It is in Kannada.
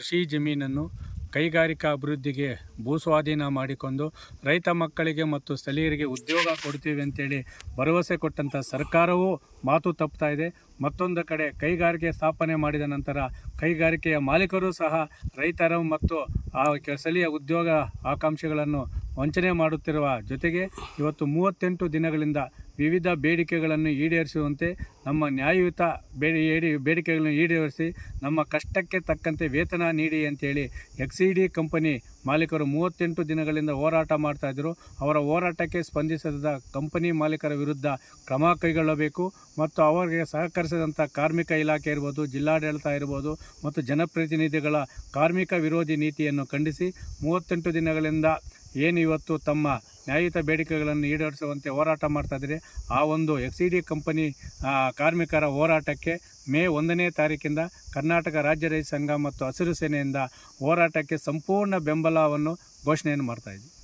ಕೃಷಿ ಜಮೀನನ್ನು ಕೈಗಾರಿಕಾ ಅಭಿವೃದ್ಧಿಗೆ ಭೂಸ್ವಾಧೀನ ಮಾಡಿಕೊಂಡು ರೈತ ಮಕ್ಕಳಿಗೆ ಮತ್ತು ಸ್ಥಳೀಯರಿಗೆ ಉದ್ಯೋಗ ಕೊಡ್ತೀವಿ ಅಂತೇಳಿ ಭರವಸೆ ಕೊಟ್ಟಂಥ ಸರ್ಕಾರವೂ ಮಾತು ತಪ್ತಾ ಇದೆ. ಮತ್ತೊಂದು ಕಡೆ ಕೈಗಾರಿಕೆ ಸ್ಥಾಪನೆ ಮಾಡಿದ ನಂತರ ಕೈಗಾರಿಕೆಯ ಮಾಲೀಕರು ಸಹ ರೈತರ ಮತ್ತು ಆ ಸ್ಥಳೀಯ ಉದ್ಯೋಗ ಆಕಾಂಕ್ಷೆಗಳನ್ನು ವಂಚನೆ ಮಾಡುತ್ತಿರುವ ಜೊತೆಗೆ ಇವತ್ತು ಮೂವತ್ತೆಂಟು ದಿನಗಳಿಂದ ವಿವಿಧ ಬೇಡಿಕೆಗಳನ್ನು ಈಡೇರಿಸುವಂತೆ ನಮ್ಮ ನ್ಯಾಯಯುತ ಬೇಡಿ ಬೇಡಿಕೆಗಳನ್ನು ಈಡೇರಿಸಿ ನಮ್ಮ ಕಷ್ಟಕ್ಕೆ ತಕ್ಕಂತೆ ವೇತನ ನೀಡಿ ಅಂತೇಳಿ ಎಕ್ಸ್ ಇ ಡಿ ಕಂಪನಿ ಮಾಲೀಕರು ಮೂವತ್ತೆಂಟು ದಿನಗಳಿಂದ ಹೋರಾಟ ಮಾಡ್ತಾಯಿದ್ರು ಅವರ ಹೋರಾಟಕ್ಕೆ ಸ್ಪಂದಿಸದ ಕಂಪನಿ ಮಾಲೀಕರ ವಿರುದ್ಧ ಕ್ರಮ ಕೈಗೊಳ್ಳಬೇಕು ಮತ್ತು ಅವರಿಗೆ ಸಹಕರಿಸಿದಂಥ ಕಾರ್ಮಿಕ ಇಲಾಖೆ ಇರ್ಬೋದು, ಜಿಲ್ಲಾಡಳಿತ ಇರ್ಬೋದು ಮತ್ತು ಜನಪ್ರತಿನಿಧಿಗಳ ಕಾರ್ಮಿಕ ವಿರೋಧಿ ನೀತಿಯನ್ನು ಖಂಡಿಸಿ ಮೂವತ್ತೆಂಟು ದಿನಗಳಿಂದ ಏನು ಇವತ್ತು ತಮ್ಮ ನ್ಯಾಯಯುತ ಬೇಡಿಕೆಗಳನ್ನು ಈಡೇರಿಸುವಂತೆ ಹೋರಾಟ ಮಾಡ್ತಾ ಇದ್ದಾರೆ. ಆ ಒಂದು ಎಕ್ಸ್ ಇ ಡಿ ಕಂಪನಿ ಕಾರ್ಮಿಕರ ಹೋರಾಟಕ್ಕೆ ಮೇ ಒಂದನೇ ತಾರೀಕಿಂದ ಕರ್ನಾಟಕ ರಾಜ್ಯ ರೈತ ಸಂಘ ಮತ್ತು ಹಸಿರು ಸೇನೆಯಿಂದ ಹೋರಾಟಕ್ಕೆ ಸಂಪೂರ್ಣ ಬೆಂಬಲವನ್ನು ಘೋಷಣೆಯನ್ನು ಮಾಡ್ತಾ ಇದ್ದೀವಿ.